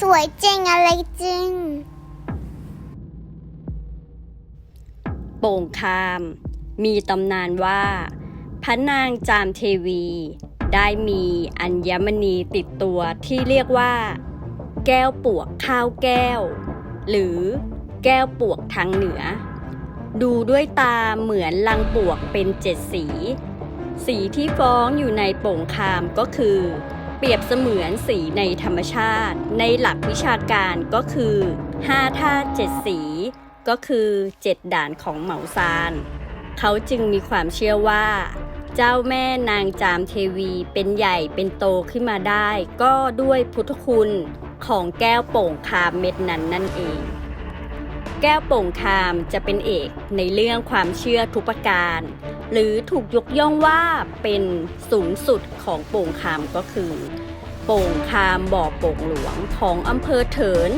สวยจริงอะไรจริง โป่งคาม มีตำนานว่า พระนางจามเทวี ได้มีอัญมณีติดตัวที่เรียกว่า แก้วปวกข้าวแก้ว หรือแก้วปวกทางเหนือ ดูด้วยตาเหมือนลังปวกเป็นเจ็ดสี สีที่ฟ้องอยู่ในโป่งคามก็คือ เปรียบเสมือนสีในธรรมชาติ ในหลักวิชาการก็คือ5ธาตุเจ็ดสี ก็คือเจ็ดด่านของเหมาซานเขาจึงมีความเชื่อว่าเจ้าแม่นางจามเทวีเป็นใหญ่เป็นโตขึ้นมาได้ ก็ด้วยพุทธคุณ ของแก้วโป่งคามเม็ดนั้นนั่นเอง แก้วโป่งคามจะเป็นเอกในเรื่องความเชื่อทุกประการ หรือถูกยกย่องว่าเป็นสูงสุดของโป่งคามก็คือ โป่งคามบ่อโป่งหลวงของอำเภอเถิน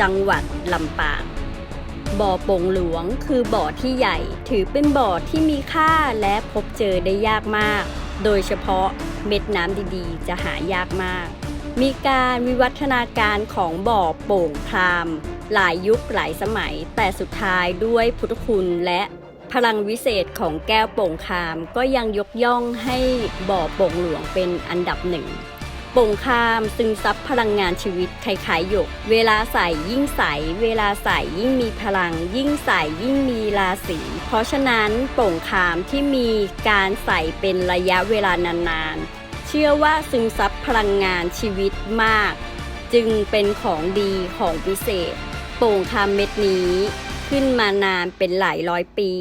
จังหวัดลำปางบ่อโป่งหลวงคือบ่อที่ใหญ่ถือเป็นบ่อที่มีค่าและพบเจอได้ยากมาก โดยเฉพาะเม็ดน้ำดีๆ จะหายากมาก มีการวิวัฒนาการของบ่อโป่งครามหลายยุคหลายสมัย แต่สุดท้ายด้วยพุทธคุณและพลังวิเศษของแก้วโป่งคามก็ยังยกย่องให้บ่อโป่งหลวงเป็นอันดับหนึ่งโป่งคามซึมซับพลังงานชีวิตคล้ายๆหยก เวลาใส่ยิ่งใส เวลาใส่ยิ่งมีพลัง ยิ่งใส่ยิ่งมีราศีเพราะฉะนั้นโป่งคามที่มีการใส่เป็นระยะเวลานานๆ ชื่อว่าซึมซับพลังงานชีวิตมาก จึงเป็นของดีของพิเศษ โป่งคาเม็ดนี้ ขึ้นมานานเป็นหลายร้อยปี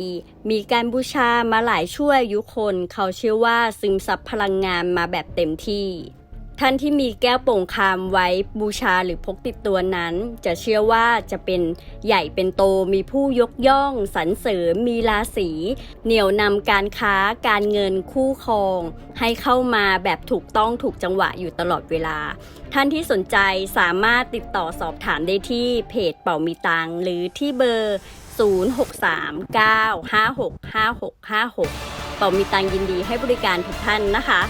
มีการบูชามาหลายชั่วอายุคน เขาเชื่อว่าซึมซับพลังงานมาแบบเต็มที่ ท่านที่มีแก้วโป่งคามไว้บูชาหรือพกติดตัวนั้น จะเชื่อว่าจะเป็นใหญ่เป็นโตมีผู้ยกย่องสรรเสริญมีราศีเหนี่ยวนำการค้าการเงินคู่ครอง ให้เข้ามาแบบถูกต้องถูกจังหวะอยู่ตลอดเวลา ท่านที่สนใจสามารถติดต่อสอบถามได้ที่เพจเป่ามีตังหรือที่เบอร์ 0639565656 เป่ามีตังยินดีให้บริการทุกท่านนะคะ